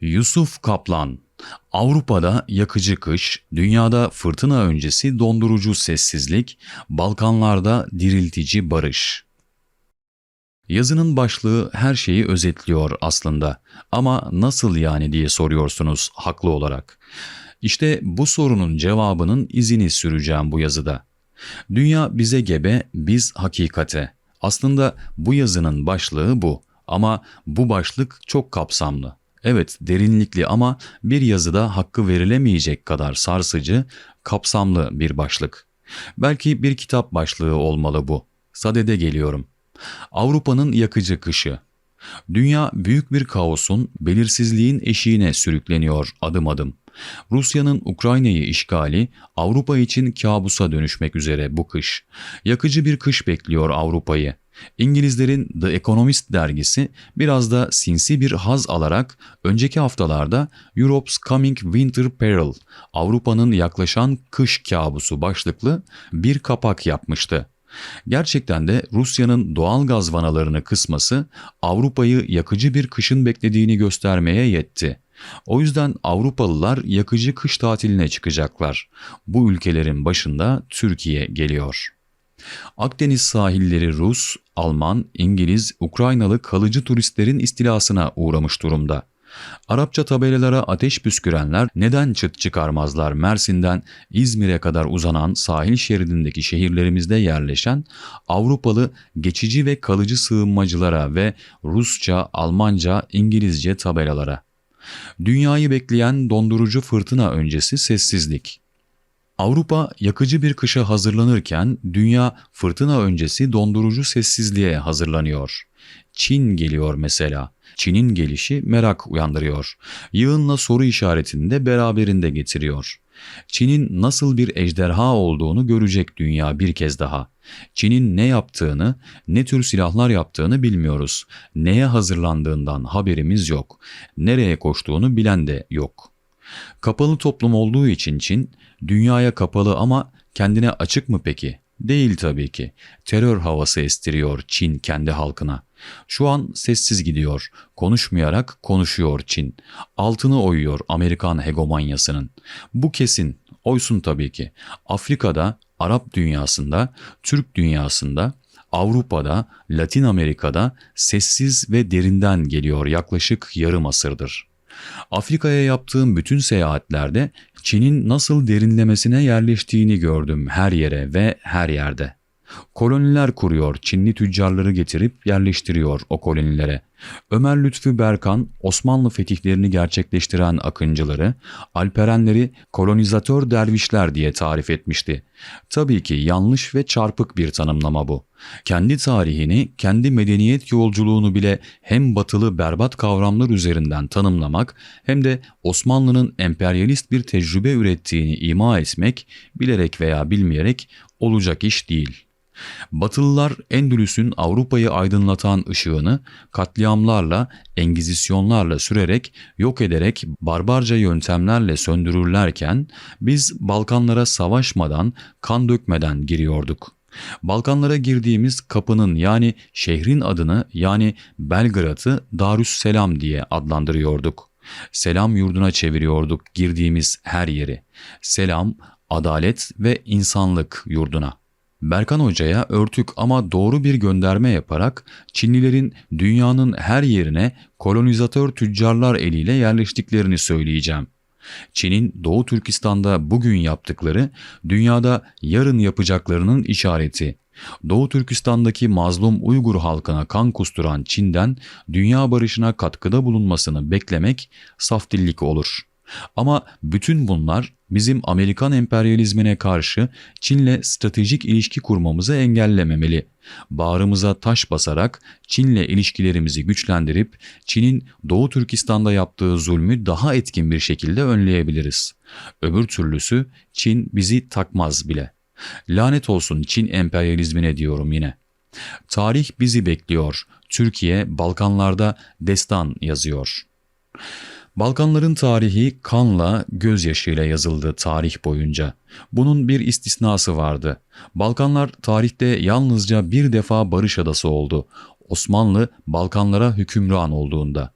Yusuf Kaplan Avrupa'da yakıcı kış, dünyada fırtına öncesi dondurucu sessizlik, Balkanlarda diriltici barış. Yazının başlığı her şeyi özetliyor aslında. Ama nasıl yani diye soruyorsunuz haklı olarak. İşte bu sorunun cevabının izini süreceğim bu yazıda. Dünya bize gebe, biz hakikate. Aslında bu yazının başlığı bu ama bu başlık çok kapsamlı. Evet derinlikli ama bir yazıda hakkı verilemeyecek kadar sarsıcı, kapsamlı bir başlık. Belki bir kitap başlığı olmalı bu. Sadede geliyorum. Avrupa'nın yakıcı kışı. Dünya büyük bir kaosun, belirsizliğin eşiğine sürükleniyor adım adım. Rusya'nın Ukrayna'yı işgali Avrupa için kabusa dönüşmek üzere bu kış. Yakıcı bir kış bekliyor Avrupa'yı. İngilizlerin The Economist dergisi biraz da sinsi bir haz alarak önceki haftalarda Europe's Coming Winter Peril, Avrupa'nın yaklaşan kış kabusu başlıklı bir kapak yapmıştı. Gerçekten de Rusya'nın doğal gaz vanalarını kısması Avrupa'yı yakıcı bir kışın beklediğini göstermeye yetti. O yüzden Avrupalılar yakıcı kış tatiline çıkacaklar. Bu ülkelerin başında Türkiye geliyor. Akdeniz sahilleri Rus, Alman, İngiliz, Ukraynalı kalıcı turistlerin istilasına uğramış durumda. Arapça tabelalara ateş püskürenler neden çıt çıkarmazlar Mersin'den İzmir'e kadar uzanan sahil şeridindeki şehirlerimizde yerleşen Avrupalı geçici ve kalıcı sığınmacılara ve Rusça, Almanca, İngilizce tabelalara. Dünyayı bekleyen dondurucu fırtına öncesi sessizlik. Avrupa yakıcı bir kışa hazırlanırken dünya fırtına öncesi dondurucu sessizliğe hazırlanıyor. Çin geliyor mesela. Çin'in gelişi merak uyandırıyor. Yığınla soru işaretini de beraberinde getiriyor. Çin'in nasıl bir ejderha olduğunu görecek dünya bir kez daha. Çin'in ne yaptığını, ne tür silahlar yaptığını bilmiyoruz. Neye hazırlandığından haberimiz yok. Nereye koştuğunu bilen de yok. Kapalı toplum olduğu için Çin, dünyaya kapalı ama kendine açık mı peki? Değil tabii ki. Terör havası estiriyor Çin kendi halkına. Şu an sessiz gidiyor, konuşmayarak konuşuyor Çin. Altını oyuyor Amerikan hegemonyasının. Bu kesin, oysun tabii ki. Afrika'da, Arap dünyasında, Türk dünyasında, Avrupa'da, Latin Amerika'da sessiz ve derinden geliyor yaklaşık yarım asırdır. Afrika'ya yaptığım bütün seyahatlerde Çin'in nasıl derinlemesine yerleştiğini gördüm her yere ve her yerde. Koloniler kuruyor, Çinli tüccarları getirip yerleştiriyor o kolonilere. Ömer Lütfü Berkan, Osmanlı fetihlerini gerçekleştiren akıncıları, Alperenleri kolonizatör dervişler diye tarif etmişti. Tabii ki yanlış ve çarpık bir tanımlama bu. Kendi tarihini, kendi medeniyet yolculuğunu bile hem batılı berbat kavramlar üzerinden tanımlamak hem de Osmanlı'nın emperyalist bir tecrübe ürettiğini ima etmek, bilerek veya bilmeyerek olacak iş değil.'' Batılılar Endülüs'ün Avrupa'yı aydınlatan ışığını katliamlarla, engizisyonlarla sürerek, yok ederek, barbarca yöntemlerle söndürürlerken biz Balkanlara savaşmadan, kan dökmeden giriyorduk. Balkanlara girdiğimiz kapının yani şehrin adını yani Belgrad'ı Darüsselam diye adlandırıyorduk. Selam yurduna çeviriyorduk girdiğimiz her yeri. Selam, adalet ve insanlık yurduna. Berkan Hoca'ya örtük ama doğru bir gönderme yaparak Çinlilerin dünyanın her yerine kolonizatör tüccarlar eliyle yerleştiklerini söyleyeceğim. Çin'in Doğu Türkistan'da bugün yaptıkları dünyada yarın yapacaklarının işareti. Doğu Türkistan'daki mazlum Uygur halkına kan kusturan Çin'den dünya barışına katkıda bulunmasını beklemek saftillik olur.'' Ama bütün bunlar bizim Amerikan emperyalizmine karşı Çin'le stratejik ilişki kurmamızı engellememeli. Bağrımıza taş basarak Çin'le ilişkilerimizi güçlendirip Çin'in Doğu Türkistan'da yaptığı zulmü daha etkin bir şekilde önleyebiliriz. Öbür türlüsü Çin bizi takmaz bile. Lanet olsun Çin emperyalizmine diyorum yine. Tarih bizi bekliyor. Türkiye Balkanlarda destan yazıyor. Balkanların tarihi kanla, gözyaşıyla yazıldı tarih boyunca. Bunun bir istisnası vardı. Balkanlar tarihte yalnızca bir defa barış adası oldu. Osmanlı Balkanlara hükümran olduğunda.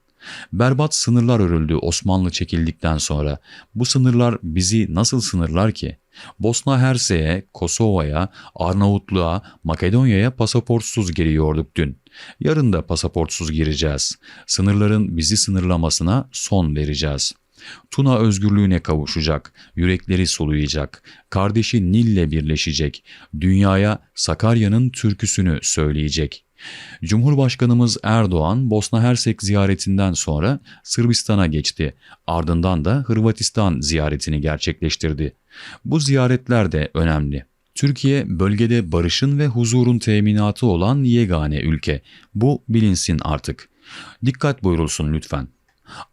Berbat sınırlar örüldü Osmanlı çekildikten sonra. Bu sınırlar bizi nasıl sınırlar ki? Bosna Hersek'e, Kosova'ya, Arnavutluğa, Makedonya'ya pasaportsuz giriyorduk dün. Yarın da pasaportsuz gireceğiz. Sınırların bizi sınırlamasına son vereceğiz. Tuna özgürlüğüne kavuşacak, yürekleri soluyacak, kardeşi Nil'le birleşecek, dünyaya Sakarya'nın türküsünü söyleyecek. Cumhurbaşkanımız Erdoğan Bosna Hersek ziyaretinden sonra Sırbistan'a geçti. Ardından da Hırvatistan ziyaretini gerçekleştirdi. Bu ziyaretler de önemli. Türkiye bölgede barışın ve huzurun teminatı olan yegane ülke. Bu bilinsin artık. Dikkat buyurulsun lütfen.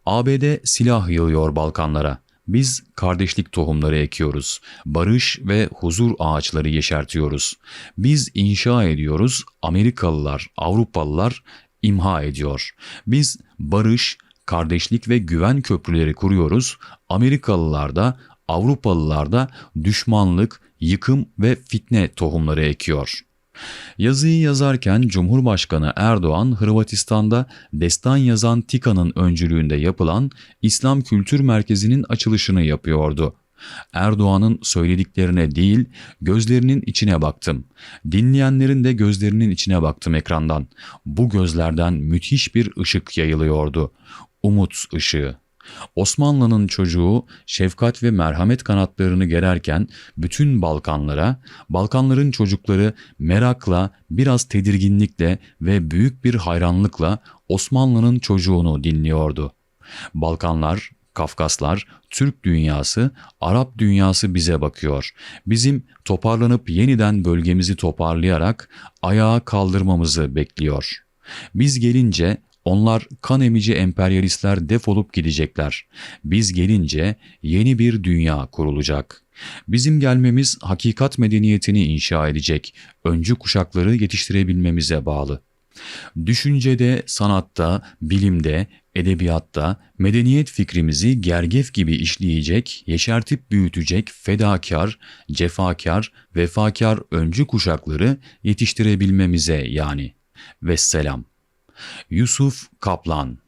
ABD silah yığıyor Balkanlara. Biz kardeşlik tohumları ekiyoruz. Barış ve huzur ağaçları yeşertiyoruz. Biz inşa ediyoruz. Amerikalılar, Avrupalılar imha ediyor. Biz barış, kardeşlik ve güven köprüleri kuruyoruz. Amerikalılar da, Avrupalılar da düşmanlık, yıkım ve fitne tohumları ekiyor.'' Yazıyı yazarken Cumhurbaşkanı Erdoğan Hırvatistan'da destan yazan TİKA'nın öncülüğünde yapılan İslam Kültür Merkezi'nin açılışını yapıyordu. Erdoğan'ın söylediklerine değil, gözlerinin içine baktım. Dinleyenlerin de gözlerinin içine baktım ekrandan. Bu gözlerden müthiş bir ışık yayılıyordu. Umut ışığı. Osmanlı'nın çocuğu şefkat ve merhamet kanatlarını gererken bütün Balkanlara, Balkanların çocukları merakla, biraz tedirginlikle ve büyük bir hayranlıkla Osmanlı'nın çocuğunu dinliyordu. Balkanlar, Kafkaslar, Türk dünyası, Arap dünyası bize bakıyor. Bizim toparlanıp yeniden bölgemizi toparlayarak ayağa kaldırmamızı bekliyor. Biz gelince onlar kan emici emperyalistler defolup gidecekler. Biz gelince yeni bir dünya kurulacak. Bizim gelmemiz hakikat medeniyetini inşa edecek, öncü kuşakları yetiştirebilmemize bağlı. Düşüncede, sanatta, bilimde, edebiyatta medeniyet fikrimizi gergef gibi işleyecek, yeşertip büyütecek fedakar, cefakar, vefakar öncü kuşakları yetiştirebilmemize yani. Vesselam. Yusuf Kaplan